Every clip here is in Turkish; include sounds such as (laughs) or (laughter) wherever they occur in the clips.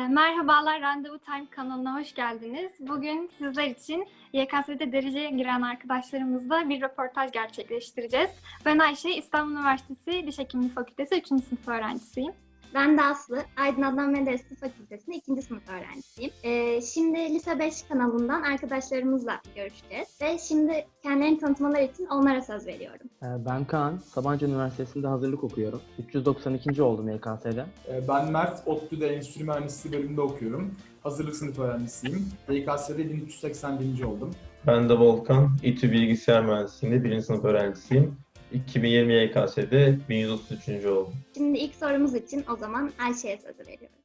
E, Merhabalar, Randevu Time kanalına hoş geldiniz. Bugün sizler için YKS'de dereceye giren arkadaşlarımızla bir röportaj gerçekleştireceğiz. Ben Ayşe, İstanbul Üniversitesi Diş Hekimliği Fakültesi 3. sınıf öğrencisiyim. Ben de Aslı, Aydın Adnan Menderes Tıp Fakültesi'nde ikinci sınıf öğrencisiyim. Ee, şimdi Lise 5 kanalından arkadaşlarımızla görüşeceğiz. Ve şimdi kendilerini tanıtmaları için onlara söz veriyorum. Ee, Ben Kaan, Sabancı Üniversitesi'nde hazırlık okuyorum. 392. oldum YKS'de. Ee, Ben Mert, ODTÜ'de Endüstri Mühendisliği bölümünde okuyorum. Hazırlık sınıf öğrencisiyim. YKS'de 1381. oldum. Ben de Volkan, İTÜ Bilgisayar Mühendisliği'nde birinci sınıf öğrencisiyim. 2020 YKS'de 1133. oldum. Şimdi ilk sorumuz için o zaman Ayşe'ye sözü veriyorum.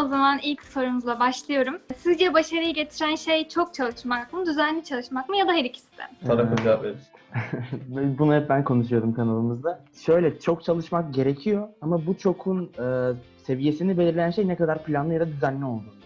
O zaman ilk sorumuzla başlıyorum. Sizce başarıyı getiren şey çok çalışmak mı, düzenli çalışmak mı ya da her ikisi de? Ee, cevap veririz. (laughs) Bunu hep ben konuşuyordum kanalımızda. Şöyle çok çalışmak gerekiyor ama bu çokun e, seviyesini belirleyen şey ne kadar planlı ya da düzenli olduğunu.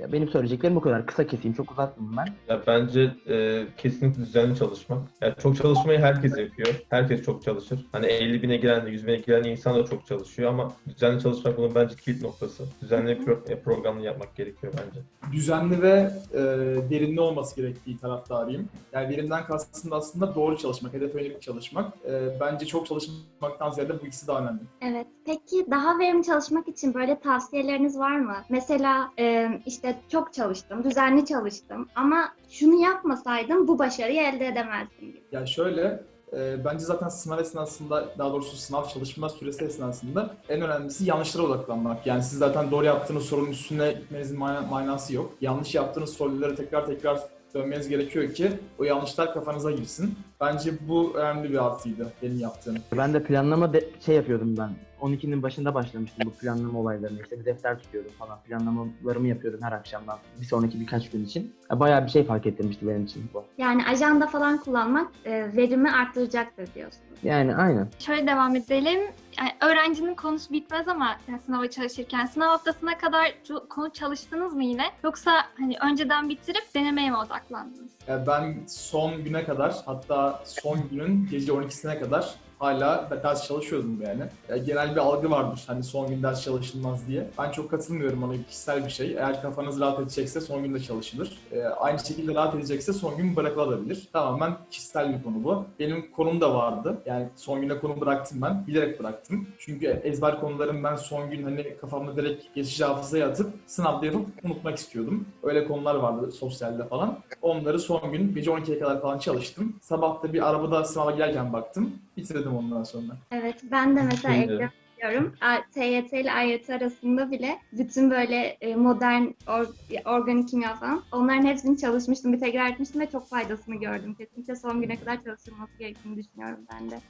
Ya benim söyleyeceklerim bu kadar. Kısa keseyim, çok uzatmayayım ben. Ya bence e, kesinlikle düzenli çalışmak. Ya çok çalışmayı herkes yapıyor. Herkes çok çalışır. Hani 50 bine giren de 100 bine giren insan da çok çalışıyor ama düzenli çalışmak bunun bence kilit noktası. Düzenli pro- e, programlı yapmak gerekiyor bence. Düzenli ve e, derinli olması gerektiği taraftarıyım. Yani verimden kastım da aslında doğru çalışmak, hedef yönelik çalışmak. E, bence çok çalışmaktan ziyade bu ikisi daha önemli. Evet. Peki daha verimli çalışmak için böyle tavsiyeleriniz var mı? Mesela e, işte çok çalıştım, düzenli çalıştım ama şunu yapmasaydım bu başarıyı elde edemezdim gibi. Yani şöyle, e, bence zaten sınav esnasında, daha doğrusu sınav çalışma süresi esnasında en önemlisi yanlışlara odaklanmak. Yani siz zaten doğru yaptığınız sorunun üstüne gitmenizin mana- manası yok. Yanlış yaptığınız soruları tekrar tekrar dönmeniz gerekiyor ki o yanlışlar kafanıza girsin. Bence bu önemli bir artıydı benim yaptığım. Ben de planlama de- şey yapıyordum ben. 12'nin başında başlamıştım bu planlama olaylarını. İşte bir defter tutuyordum falan. Planlamalarımı yapıyordum her akşamdan. Bir sonraki birkaç gün için. Ya Bayağı bir şey fark ettirmişti benim için bu. Yani ajanda falan kullanmak e, verimi arttıracaktır diyorsunuz. Yani aynen. Şöyle devam edelim. Yani öğrencinin konusu bitmez ama yani sınava çalışırken sınav haftasına kadar konu çalıştınız mı yine? Yoksa hani önceden bitirip denemeye mi odaklandınız? Yani ben son güne kadar hatta son günün gece 12'sine kadar hala ders çalışıyordum yani. Yani genel bir algı vardır hani son gün ders çalışılmaz diye. Ben çok katılmıyorum ona kişisel bir şey. Eğer kafanız rahat edecekse son günde çalışılır. Ee, aynı şekilde rahat edecekse son gün bırakılabilir. Tamamen kişisel bir konu bu. Benim konum da vardı. Yani son güne konu bıraktım ben. Bilerek bıraktım. Çünkü ezber konularım ben son gün hani kafamda direkt geçici hafızaya atıp sınavda yapıp unutmak istiyordum. Öyle konular vardı sosyalde falan. Onları son gün gece 12'ye kadar falan çalıştım. Sabah da bir arabada sınava giderken baktım. Bitirdim ondan sonra. Evet, ben de mesela Şimdi- A- TYT ile AYT arasında bile bütün böyle e, modern or- organik kimya falan onların hepsini çalışmıştım, bir tekrar etmiştim ve çok faydasını gördüm. Kesinlikle son güne kadar çalışılması gerektiğini düşünüyorum ben de.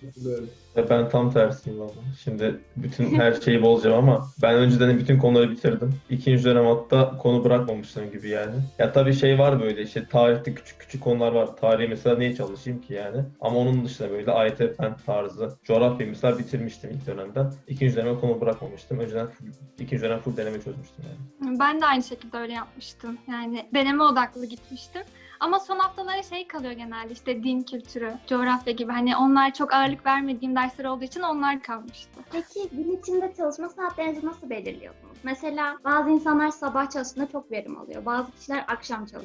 Ya ben tam tersiyim valla. Şimdi bütün her şeyi bozacağım ama ben önceden bütün konuları bitirdim. İkinci dönem hatta konu bırakmamıştım gibi yani. Ya tabii şey var böyle işte tarihte küçük küçük konular var. Tarihi mesela niye çalışayım ki yani? Ama onun dışında böyle AYT fen tarzı. Coğrafya mesela bitirmiştim ilk dönemden. İkinci döneme konu bırakmamıştım. Önceden full, ikinci dönem full deneme çözmüştüm yani. Ben de aynı şekilde öyle yapmıştım. Yani deneme odaklı gitmiştim. Ama son haftalara şey kalıyor genelde işte din kültürü, coğrafya gibi. Hani onlar çok ağırlık vermediğim dersler olduğu için onlar kalmıştı. Peki gün içinde çalışma saatlerinizi nasıl belirliyorsunuz? Mesela bazı insanlar sabah çalıştığında çok verim alıyor. Bazı kişiler akşam çok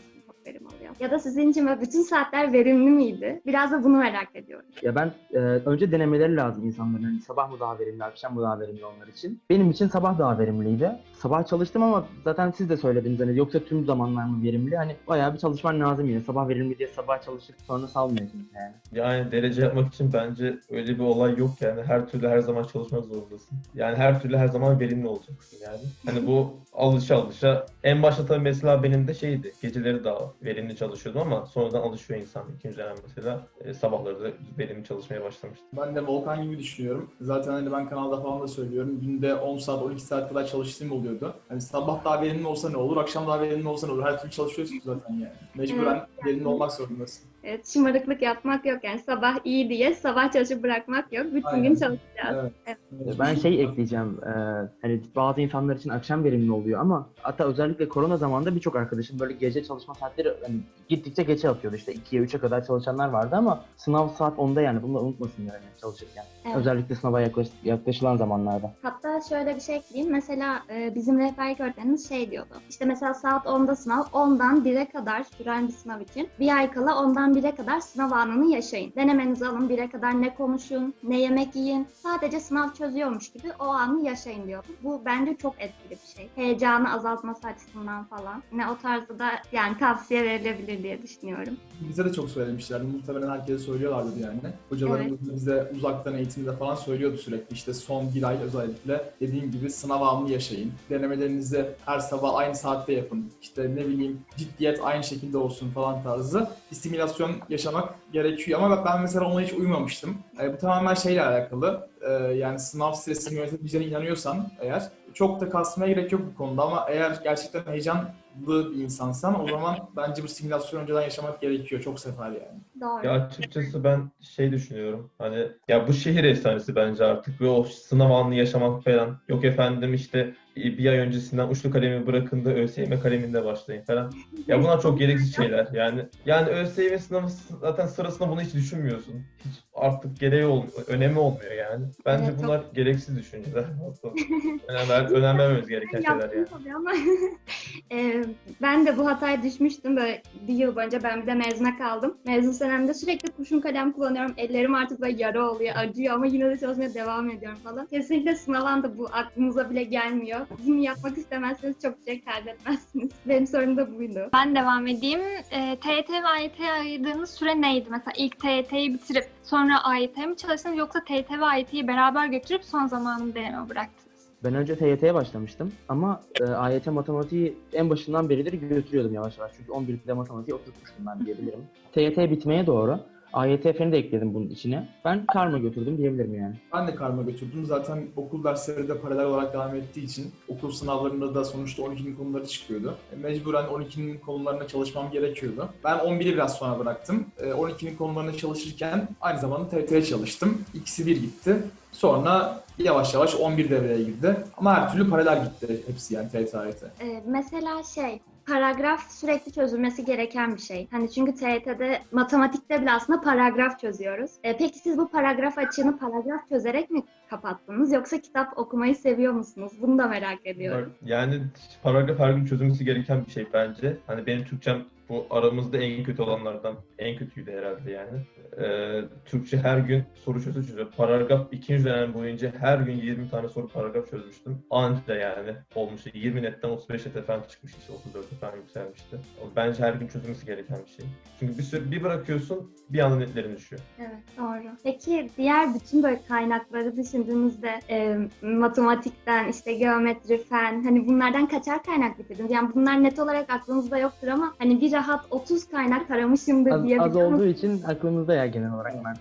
verim alıyor. Ya da sizin için böyle bütün saatler verimli miydi? Biraz da bunu merak ediyorum. Ya ben e, önce denemeleri lazım insanların. Hani sabah mı daha verimli, akşam mı daha verimli onlar için. Benim için sabah daha verimliydi. Sabah çalıştım ama zaten siz de söylediniz hani yoksa tüm zamanlar mı verimli? Hani bayağı bir çalışman lazım yine. Sabah verimli diye sabah çalışıp sonra salmıyorsunuz yani. Yani derece yapmak için bence öyle bir olay yok yani. Her türlü her zaman çalışmak zorundasın. Yani her türlü her zaman verimli olacaksın yani. Hani bu (laughs) alışa alışa. En başta tabii mesela benim de şeydi. Geceleri daha verimli çalışıyordum ama sonradan alışıyor insan. İkinci dönem mesela e, sabahları da verimli çalışmaya başlamıştım. Ben de Volkan gibi düşünüyorum. Zaten hani ben kanalda falan da söylüyorum. Günde 10 saat, 12 saat kadar çalıştığım oluyordu. Hani sabah daha verimli olsa ne olur, akşam daha verimli olsa ne olur. Her türlü çalışıyorsun zaten yani. Mecburen verimli olmak zorundasın. Evet, şımarıklık yapmak yok yani sabah iyi diye sabah çalışıp bırakmak yok. Bütün Aynen. gün çalışacağız. Evet. Ben şey ekleyeceğim. e, hani bazı insanlar için akşam verimli oluyor ama hatta özellikle korona zamanında birçok arkadaşım böyle gece çalışma saatleri hani gittikçe geçe atıyordu. İşte 2'ye 3'e kadar çalışanlar vardı ama sınav saat 10'da yani bunu da unutmasın yani çalışırken. Evet. Özellikle sınava yaklaş, yaklaşılan zamanlarda. Hatta şöyle bir şey ekleyeyim. Mesela e, bizim rehberlik öğretmenimiz şey diyordu. İşte mesela saat 10'da sınav, 10'dan 1'e kadar süren bir sınav için bir ay kala 10'dan 1'e kadar sınav anını yaşayın. Denemenizi alın, 1'e kadar ne konuşun, ne yemek yiyin. Sadece sınav çözüyormuş gibi o anı yaşayın diyordu. Bu bence çok etkili bir şey. Heyecanı azaltması açısından falan. Yine o tarzda da yani tavsiye verilebilir diye düşünüyorum. Bize de çok söylemişlerdi. Muhtemelen herkese söylüyorlardı yani. Hocalarımız da bize uzaktan eğitimde falan söylüyordu sürekli. İşte son bir ay özellikle dediğim gibi sınav anını yaşayın. Denemelerinizi her sabah aynı saatte yapın. İşte ne bileyim ciddiyet aynı şekilde olsun falan tarzı. Bir simülasyon yaşamak gerekiyor ama ben mesela ona hiç uymamıştım. E, bu tamamen şeyle alakalı. E, yani sınav stresini yönetebileceğine inanıyorsan eğer çok da kasmaya gerek yok bu konuda ama eğer gerçekten heyecanlı bir insansan o zaman bence bu simülasyonu önceden yaşamak gerekiyor. Çok sefer yani. Doğru. Ya açıkçası ben şey düşünüyorum. Hani ya bu şehir efsanesi bence artık ve o sınav anını yaşamak falan. Yok efendim işte bir ay öncesinden uçlu kalemi bırakın da ÖSYM kaleminde başlayın falan. Ya bunlar çok gereksiz şeyler. Yani yani ÖSYM sınavı zaten sırasında bunu hiç düşünmüyorsun. Hiç artık gereği olmuyor, önemi olmuyor yani. Bence Evet, çok- bunlar gereksiz düşünceler. önem, ver, önem vermemiz gereken şeyler yani. tabii ama (laughs) ben de bu hataya düşmüştüm. Böyle bir yıl boyunca ben bir de mezuna kaldım. Mezun senemde sürekli kurşun kalem kullanıyorum. Ellerim artık böyle yara oluyor, acıyor ama yine de çalışmaya devam ediyorum falan. Kesinlikle sınav anda bu aklınıza bile gelmiyor. Bunu yapmak istemezseniz çok şey kaybetmezsiniz. (laughs) Benim sorunum da buydu. Ben devam edeyim. E, TYT ve AYT'ye ayırdığınız süre neydi? Mesela ilk TYT'yi bitirip sonra AYT'ye mi çalıştınız yoksa TYT ve AYT'yi beraber götürüp son zamanını deneme bıraktınız? Ben önce TYT'ye başlamıştım ama e, AYT matematiği en başından beridir götürüyordum yavaş yavaş. Çünkü 11'de matematiği oturtmuştum ben diyebilirim. TYT bitmeye doğru AYT feni de ekledim bunun içine. Ben karma götürdüm diyebilirim yani. Ben de karma götürdüm. Zaten okul dersleri de paralel olarak devam ettiği için okul sınavlarında da sonuçta 12'nin konuları çıkıyordu. E, Mecburen 12'nin konularına çalışmam gerekiyordu. Ben 11'i biraz sonra bıraktım. E, 12'nin konularına çalışırken aynı zamanda TRT'ye çalıştım. İkisi bir gitti. Sonra yavaş yavaş 11 devreye girdi. Ama her türlü paralel gitti hepsi yani TRT AYT. Ee, mesela şey, paragraf sürekli çözülmesi gereken bir şey. Hani çünkü TYT'de, matematikte bile aslında paragraf çözüyoruz. Ee, peki siz bu paragraf açığını paragraf çözerek mi kapattınız yoksa kitap okumayı seviyor musunuz? Bunu da merak ediyorum. Yani paragraf her gün çözülmesi gereken bir şey bence. Hani benim Türkçem bu aramızda en kötü olanlardan en kötüydü herhalde yani. Ee, Türkçe her gün soru çözü çözüyor. Paragraf ikinci dönem boyunca her gün 20 tane soru paragraf çözmüştüm. Anca yani olmuştu. 20 netten 35 net efendim çıkmış işte 34 efendim yükselmişti. Bence her gün çözülmesi gereken bir şey. Çünkü bir süre bir bırakıyorsun bir anda netlerin düşüyor. Evet, doğru. Peki diğer bütün böyle kaynakları düşündüğünüzde e, matematikten, işte geometri, fen, hani bunlardan kaçar kaynak bitirdiniz? Yani bunlar net olarak aklınızda yoktur ama hani bir rahat 30 kaynak taramışımdır Az, az diyebiliyor olduğu için aklımızda ya genel olarak ben.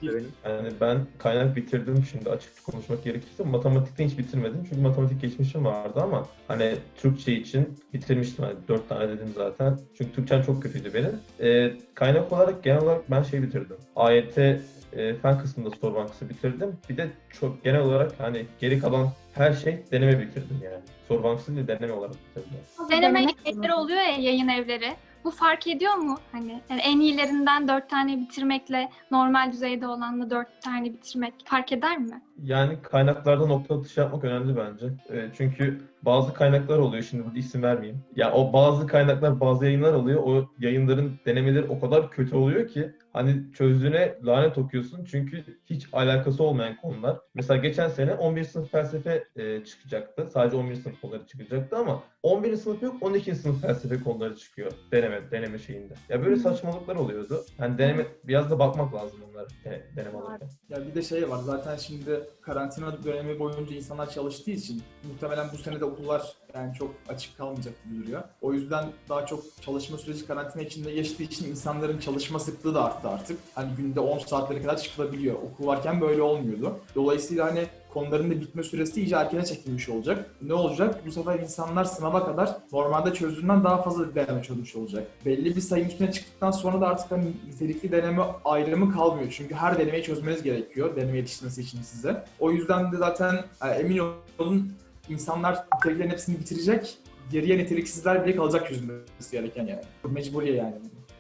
Yani ben kaynak bitirdim şimdi açık konuşmak gerekirse. Matematikten hiç bitirmedim çünkü matematik geçmişim vardı ama hani Türkçe için bitirmiştim. Hani dört tane dedim zaten. Çünkü Türkçem çok kötüydü benim. Ee, kaynak olarak genel olarak ben şey bitirdim. AYT e, fen kısmında soru bankası bitirdim. Bir de çok genel olarak hani geri kalan her şey deneme bitirdim yani. Soru bankası değil deneme olarak bitirdim. Deneme evleri oluyor ya yayın evleri. Bu fark ediyor mu? Hani yani en iyilerinden dört tane bitirmekle normal düzeyde olanla dört tane bitirmek fark eder mi? Yani kaynaklarda nokta atışı yapmak önemli bence. E, çünkü bazı kaynaklar oluyor, şimdi burada isim vermeyeyim. Ya o bazı kaynaklar, bazı yayınlar oluyor. O yayınların denemeleri o kadar kötü oluyor ki hani çözdüğüne lanet okuyorsun çünkü hiç alakası olmayan konular. Mesela geçen sene 11. sınıf felsefe e, çıkacaktı. Sadece 11. sınıf konuları çıkacaktı ama 11. sınıf yok, 12. sınıf felsefe konuları çıkıyor deneme deneme şeyinde. Ya böyle saçmalıklar oluyordu. Yani deneme biraz da bakmak lazım onlara de- deneme alırken. Ya bir de şey var zaten şimdi karantina dönemi boyunca insanlar çalıştığı için muhtemelen bu sene de okullar yani çok açık kalmayacak gibi duruyor. O yüzden daha çok çalışma süreci karantina içinde geçtiği için insanların çalışma sıklığı da arttı artık. Hani günde 10 saatlere kadar çıkılabiliyor. Okul varken böyle olmuyordu. Dolayısıyla hani konuların da bitme süresi iyice erkene çekilmiş olacak. Ne olacak? Bu sefer insanlar sınava kadar normalde çözdüğünden daha fazla deneme çözmüş olacak. Belli bir sayının üstüne çıktıktan sonra da artık hani nitelikli deneme ayrımı kalmıyor. Çünkü her denemeyi çözmeniz gerekiyor deneme yetiştirmesi için size. O yüzden de zaten yani emin olun insanlar niteliklerin hepsini bitirecek. Geriye niteliksizler bile kalacak çözülmesi gereken yani. Mecburiye yani.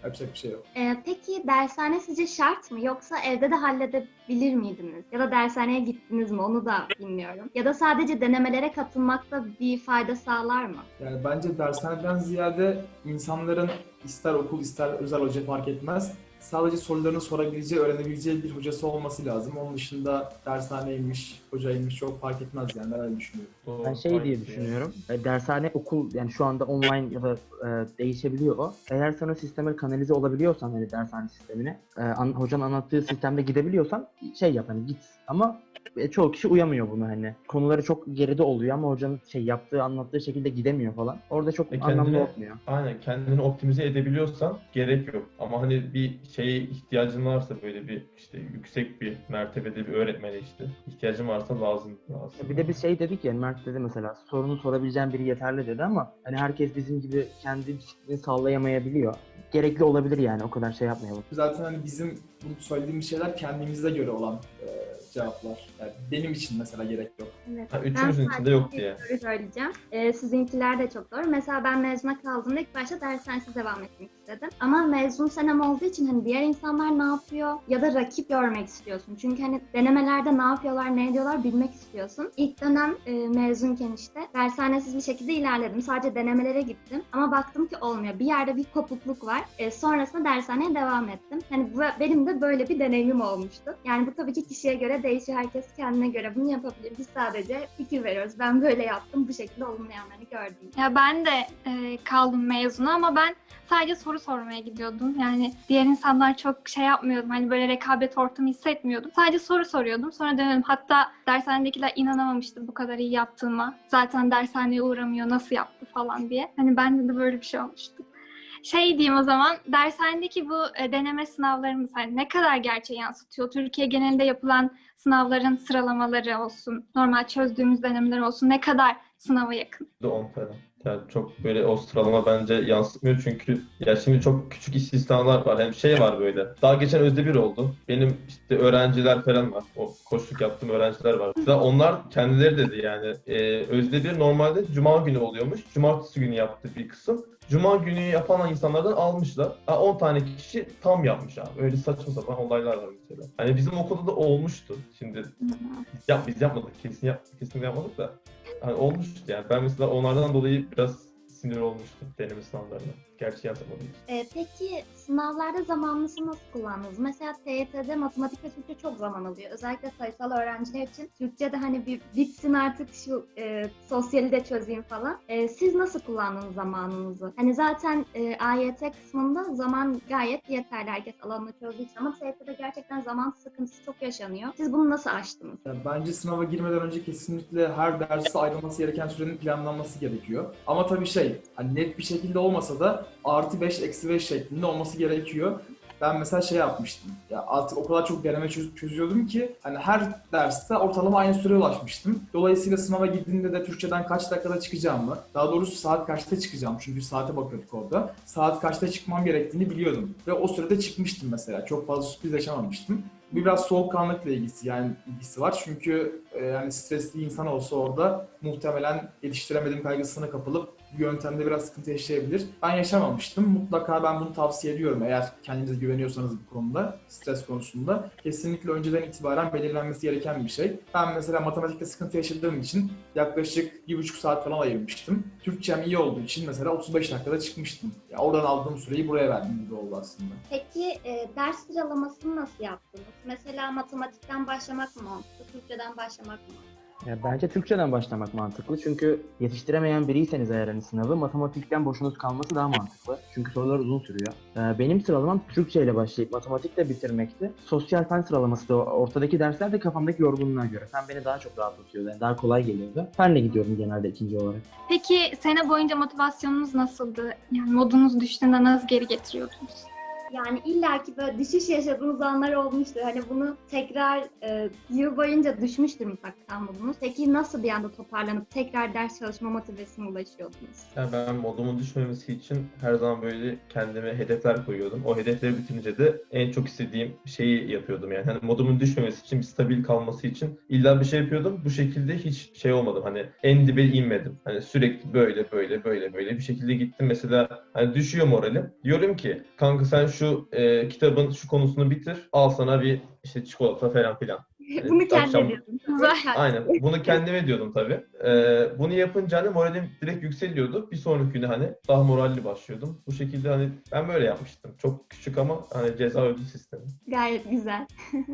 Yapacak bir şey yok. Ee, peki dershane sizce şart mı yoksa evde de halledebilir miydiniz? Ya da dershaneye gittiniz mi onu da bilmiyorum. Ya da sadece denemelere katılmakta bir fayda sağlar mı? Yani bence dershaneden ziyade insanların ister okul ister özel hoca fark etmez. Sadece sorularını sorabileceği, öğrenebileceği bir hocası olması lazım. Onun dışında dershaneymiş, hocaymış çok fark etmez yani ben öyle düşünüyorum. Ben şey diye düşünüyorum. e, Dershane, okul yani şu anda online ya da e, değişebiliyor o. Eğer sen o sisteme kanalize olabiliyorsan hani dershane sistemine, e, an, hocanın anlattığı sistemde gidebiliyorsan şey yap hani git. Ama e, çoğu kişi uyamıyor bunu hani. Konuları çok geride oluyor ama hocanın şey yaptığı, anlattığı şekilde gidemiyor falan. Orada çok E, anlamlı kendine- olmuyor. Aynen kendini optimize edebiliyorsan gerek yok. Ama hani bir şeye ihtiyacın varsa böyle bir işte yüksek bir mertebede bir öğretmene işte ihtiyacın varsa lazım. lazım. Bir de biz şey dedik ya Mert dedi mesela sorunu sorabileceğin biri yeterli dedi ama hani herkes bizim gibi kendi disiplini sallayamayabiliyor. Gerekli olabilir yani o kadar şey yapmayalım. Zaten hani bizim bu söylediğimiz şeyler kendimize göre olan e, cevaplar. Yani benim için mesela gerek yok. Evet. Ha, Ben üçümüzün sadece içinde yok bir diye. söyleyeceğim. Ee, sizinkiler de çok doğru. Mesela ben mezuna kaldığımda ilk başta dershanesiz devam etmek istedim. Ama mezun senem olduğu için hani diğer insanlar ne yapıyor ya da rakip görmek istiyorsun. Çünkü hani denemelerde ne yapıyorlar, ne ediyorlar bilmek istiyorsun. İlk dönem e, mezunken işte dershanesiz bir şekilde ilerledim. Sadece denemelere gittim. Ama baktım ki olmuyor. Bir yerde bir kopukluk var. E, sonrasında dershaneye devam ettim. Hani bu, benim de böyle bir deneyimim olmuştu. Yani bu tabii ki kişiye göre değişiyor. Herkes kendine göre bunu yapabilir. Biz sadece fikir veriyoruz. Ben böyle yaptım. Bu şekilde olumlayanları gördüm. Ya ben de e, kaldım mezuna ama ben sadece soru sormaya gidiyordum. Yani diğer insanlar çok şey yapmıyordum. Hani böyle rekabet ortamı hissetmiyordum. Sadece soru soruyordum. Sonra dönelim. Hatta dershanedekiler inanamamıştı bu kadar iyi yaptığıma. Zaten dershaneye uğramıyor nasıl yaptı falan diye. Hani bende de böyle bir şey olmuştu. Şey diyeyim o zaman, dershanedeki bu e, deneme sınavlarımız hani ne kadar gerçeği yansıtıyor? Türkiye genelinde yapılan sınavların sıralamaları olsun, normal çözdüğümüz denemeler olsun ne kadar sınava yakın? de 10 falan. Yani çok böyle o sıralama bence yansıtmıyor çünkü ya şimdi çok küçük istisnalar var. Hem şey var böyle. Daha geçen özde bir oldu. Benim işte öğrenciler falan var. O koçluk yaptığım öğrenciler var. Mesela onlar kendileri dedi yani e, özde bir normalde cuma günü oluyormuş. Cumartesi günü yaptı bir kısım. Cuma günü yapan insanlardan almışlar. Ha, 10 tane kişi tam yapmış abi. Öyle saçma sapan olaylar var mesela. Hani bizim okulda da olmuştu. Şimdi yap, biz yapmadık. Kesin yap, kesin yapmadık da. Hani olmuştu yani. Ben mesela onlardan dolayı biraz sinir olmuştum deneme sınavlarına. Gerçi yazamadım. Ee, peki sınavlarda zamanınızı nasıl kullandınız? Mesela TYT'de matematik ve Türkçe çok zaman alıyor. Özellikle sayısal öğrenciler için. Türkçe'de hani bir bitsin artık şu e, sosyali de çözeyim falan. E, siz nasıl kullandınız zamanınızı? Hani zaten e, AYT kısmında zaman gayet yeterli. Herkes alanını çözdüğü için ama TYT'de gerçekten zaman sıkıntısı çok yaşanıyor. Siz bunu nasıl aştınız? Yani bence sınava girmeden önce kesinlikle her derste ayrılması gereken sürenin planlanması gerekiyor. Ama tabii şey, hani net bir şekilde olmasa da artı 5, eksi 5 şeklinde olması gerekiyor. Ben mesela şey yapmıştım. Ya artık o kadar çok deneme çöz- çözüyordum ki hani her derste ortalama aynı süreye ulaşmıştım. Dolayısıyla sınava girdiğimde de Türkçeden kaç dakikada çıkacağımı, daha doğrusu saat kaçta çıkacağım çünkü saate bakıyorduk orada. Saat kaçta çıkmam gerektiğini biliyordum. Ve o sürede çıkmıştım mesela. Çok fazla sürpriz yaşamamıştım. Bu biraz soğukkanlıkla ilgisi yani ilgisi var. Çünkü e, yani stresli insan olsa orada muhtemelen yetiştiremediğim kaygısına kapılıp bu yöntemde biraz sıkıntı yaşayabilir. Ben yaşamamıştım. Mutlaka ben bunu tavsiye ediyorum eğer kendinize güveniyorsanız bu konuda, stres konusunda. Kesinlikle önceden itibaren belirlenmesi gereken bir şey. Ben mesela matematikte sıkıntı yaşadığım için yaklaşık bir buçuk saat falan ayırmıştım. Türkçem iyi olduğu için mesela 35 dakikada çıkmıştım. Ya oradan aldığım süreyi buraya verdim gibi oldu aslında. Peki e, ders sıralamasını nasıl yaptınız? Mesela matematikten başlamak mı Türkçeden başlamak mı? Ya bence Türkçeden başlamak mantıklı. Çünkü yetiştiremeyen biriyseniz eğer hani sınavı matematikten boşunuz kalması daha mantıklı. Çünkü sorular uzun sürüyor. Ee, benim sıralamam Türkçe ile başlayıp matematikle bitirmekti. Sosyal fen sıralaması da ortadaki dersler de kafamdaki yorgunluğa göre. Fen beni daha çok rahatlatıyordu. Yani daha kolay geliyordu. Fenle gidiyorum genelde ikinci olarak. Peki sene boyunca motivasyonunuz nasıldı? Yani modunuz düştüğünde nasıl geri getiriyordunuz? Yani illaki böyle düşüş yaşadığınız anlar olmuştur. Hani bunu tekrar e, yıl boyunca düşmüştür mutlaka modunuz. Peki nasıl bir anda toparlanıp tekrar ders çalışma motivasyonuna ulaşıyordunuz? Yani ben modumun düşmemesi için her zaman böyle kendime hedefler koyuyordum. O hedefleri bitirince de en çok istediğim şeyi yapıyordum yani. Hani modumun düşmemesi için, stabil kalması için illa bir şey yapıyordum. Bu şekilde hiç şey olmadım. Hani en dibe inmedim. Hani sürekli böyle böyle böyle böyle bir şekilde gittim. Mesela hani düşüyor moralim. Diyorum ki kanka sen şu e, kitabın şu konusunu bitir. Al sana bir işte çikolata falan filan. Hani (laughs) Bunu kendi akşam- ediyordum. Güzel. Aynen. Bunu kendime diyordum tabii. Ee, bunu yapınca hani moralim direkt yükseliyordu. Bir sonraki güne hani daha moralli başlıyordum. Bu şekilde hani ben böyle yapmıştım. Çok küçük ama hani ceza ödül sistemi. Gayet güzel. (laughs)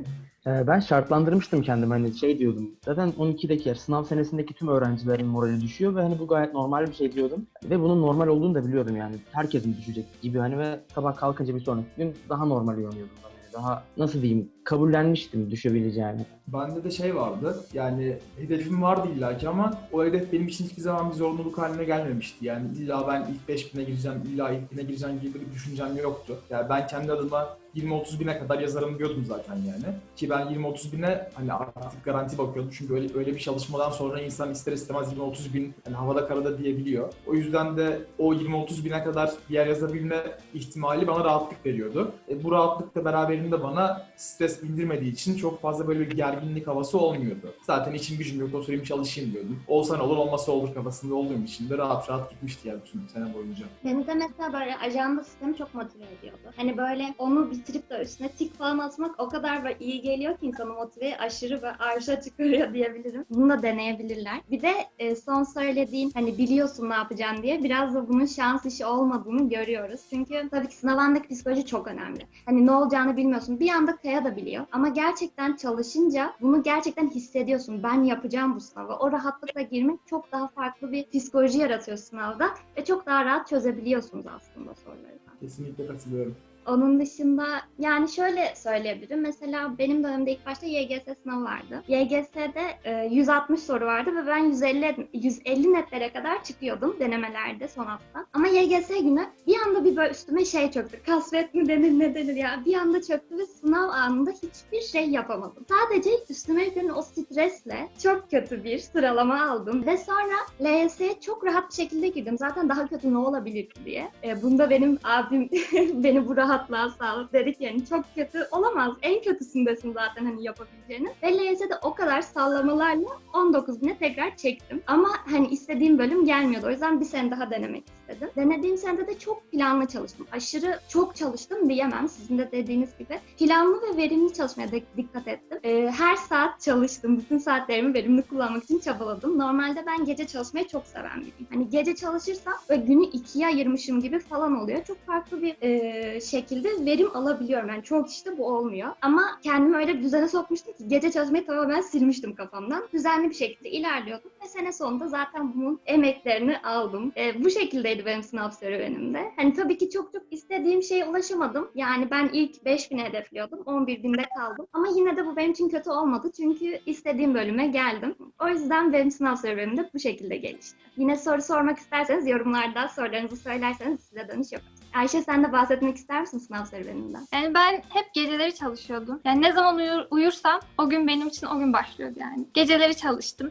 Ee, ben şartlandırmıştım kendimi hani şey diyordum. Zaten 12'deki yer sınav senesindeki tüm öğrencilerin morali düşüyor ve hani bu gayet normal bir şey diyordum. Ve bunun normal olduğunu da biliyordum yani. Herkesin düşecek gibi hani ve sabah kalkınca bir sonraki gün daha normal uyanıyordum. Yani daha nasıl diyeyim kabullenmiştim düşebileceğimi. Bende de şey vardı. Yani hedefim vardı illaki ama o hedef benim için hiçbir zaman bir zorunluluk haline gelmemişti. Yani illa ben ilk 5000'e gireceğim, illa ilk 1000'e gireceğim gibi bir düşüncem yoktu. Yani ben kendi adıma 20-30 bine kadar yazarım diyordum zaten yani. Ki ben 20-30 bine hani artık garanti bakıyordum. Çünkü öyle, öyle bir çalışmadan sonra insan ister istemez 20-30 bin hani havada karada diyebiliyor. O yüzden de o 20-30 bine kadar bir yer yazabilme ihtimali bana rahatlık veriyordu. E, bu rahatlık da beraberinde bana stres bindirmediği için çok fazla böyle bir gerginlik havası olmuyordu. Zaten içim gücüm yok oturayım çalışayım diyordum. Olsa ne olur olmasa olur kafasında olduğum için de rahat rahat gitmişti yani bütün sene boyunca. Beni de mesela böyle ajanda sistemi çok motive ediyordu. Hani böyle onu bitirip de üstüne tik falan atmak o kadar iyi geliyor ki insanı motive aşırı ve arşa çıkarıyor diyebilirim. Bunu da deneyebilirler. Bir de e, son söylediğin hani biliyorsun ne yapacaksın diye biraz da bunun şans işi olmadığını görüyoruz. Çünkü tabii ki sınav andaki psikoloji çok önemli. Hani ne olacağını bilmiyorsun. Bir anda Kaya da biliyor. Ama gerçekten çalışınca bunu gerçekten hissediyorsun. Ben yapacağım bu sınavı. O rahatlıkla girmek çok daha farklı bir psikoloji yaratıyor sınavda ve çok daha rahat çözebiliyorsunuz aslında soruları. Kesinlikle katılıyorum. Onun dışında yani şöyle söyleyebilirim. Mesela benim dönemde ilk başta YGS sınavı vardı. YGS'de e, 160 soru vardı ve ben 150 150 netlere kadar çıkıyordum denemelerde son hafta. Ama YGS günü bir anda bir böyle üstüme şey çöktü. Kasvet mi denir ne denir ya. Bir anda çöktü ve sınav anında hiçbir şey yapamadım. Sadece üstüme yüklenen o stresle çok kötü bir sıralama aldım. Ve sonra LYS'ye çok rahat bir şekilde girdim. Zaten daha kötü ne olabilir diye. E, bunda benim abim (laughs) beni bu rahatlığa sağladı. Dedi ki yani çok kötü olamaz. En kötüsündesin zaten hani yapabileceğini. Ve LYS'de o kadar sallamalarla 19 bine tekrar çektim. Ama hani istediğim bölüm gelmiyordu. O yüzden bir sene daha denemek istedim. Denediğim senede de çok planlı çalıştım. Aşırı çok çalıştım diyemem sizin de dediğiniz gibi. Planlı ve verimli çalışmaya da dikkat ettim. Ee, her saat çalıştım. Bütün saatlerimi verimli kullanmak için çabaladım. Normalde ben gece çalışmayı çok seven biriyim. Hani gece çalışırsam ve günü ikiye ayırmışım gibi falan oluyor. Çok farklı bir e, şekilde verim alabiliyorum. Yani çoğu kişide bu olmuyor. Ama kendimi öyle bir düzene sokmuştum ki gece çalışmayı tamamen silmiştim kafamdan. Düzenli bir şekilde ilerliyordum ve sene sonunda zaten bunun emeklerini aldım. E, bu şekildeydi benim sınav serüvenimde. Hani tabii ki çok çok istediğim şeye ulaşamadım. Yani ben ilk 5000'e hedefliyordum. 11.000'de kaldım. Ama yine de bu benim için kötü olmadı. Çünkü istediğim bölüme geldim. O yüzden benim sınav serüvenim de bu şekilde gelişti. Yine soru sormak isterseniz yorumlarda sorularınızı söylerseniz size dönüş yaparım. Ayşe sen de bahsetmek ister misin sınav serüveninden? Yani ben hep geceleri çalışıyordum. Yani ne zaman uyur, uyursam o gün benim için o gün başlıyordu yani. Geceleri çalıştım.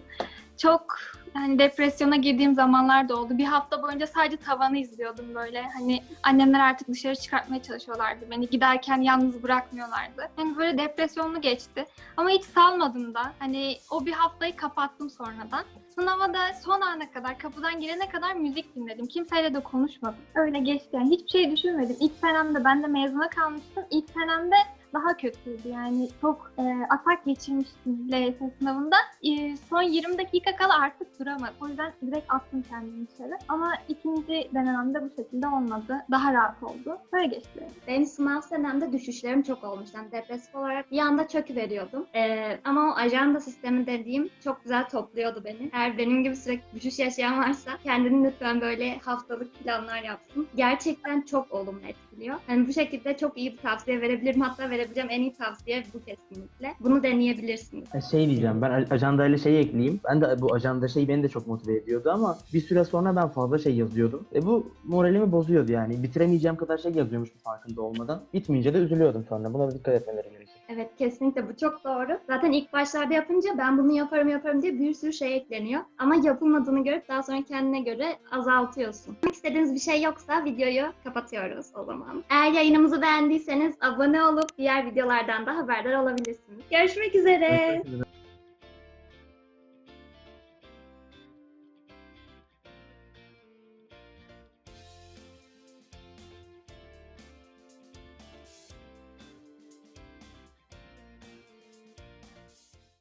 Çok yani depresyona girdiğim zamanlar da oldu. Bir hafta boyunca sadece tavanı izliyordum böyle. Hani annemler artık dışarı çıkartmaya çalışıyorlardı beni. Giderken yalnız bırakmıyorlardı. Yani böyle depresyonlu geçti. Ama hiç salmadım da. Hani o bir haftayı kapattım sonradan. Sınava da son ana kadar, kapıdan girene kadar müzik dinledim. Kimseyle de konuşmadım. Öyle geçti yani. Hiçbir şey düşünmedim. İlk senemde ben de mezuna kalmıştım. İlk senemde daha kötüydü yani çok e, atak geçirmiştim LYS sınavında. E, son 20 dakika kala artık duramadım. O yüzden direkt attım kendimi içeri. Ama ikinci denememde bu şekilde olmadı. Daha rahat oldu. Böyle geçti. Benim sınav senemde düşüşlerim çok olmuş. Yani depresif olarak bir anda çöküveriyordum. Ee, ama o ajanda sistemi dediğim çok güzel topluyordu beni. Eğer benim gibi sürekli düşüş yaşayan varsa kendini lütfen böyle haftalık planlar yapsın. Gerçekten çok olumlu etkiliyor. Etkiliyor. Yani bu şekilde çok iyi bir tavsiye verebilirim. Hatta verebileceğim en iyi tavsiye bu kesinlikle. Bunu deneyebilirsiniz. E, Şey diyeceğim ben aj- ajandayla şey ekleyeyim. Ben de bu ajanda şey beni de çok motive ediyordu ama bir süre sonra ben fazla şey yazıyordum. E bu moralimi bozuyordu yani. Bitiremeyeceğim kadar şey yazıyormuşum farkında olmadan. Bitmeyince de üzülüyordum sonra. Buna dikkat etmeleri gerekiyor. Evet kesinlikle bu çok doğru. Zaten ilk başlarda yapınca ben bunu yaparım yaparım diye bir sürü şey ekleniyor. Ama yapılmadığını görüp daha sonra kendine göre azaltıyorsun. Yapmak istediğiniz bir şey yoksa videoyu kapatıyoruz o zaman. Eğer yayınımızı beğendiyseniz abone olup diğer videolardan da haberdar olabilirsiniz. Görüşmek üzere. Görüşmek üzere.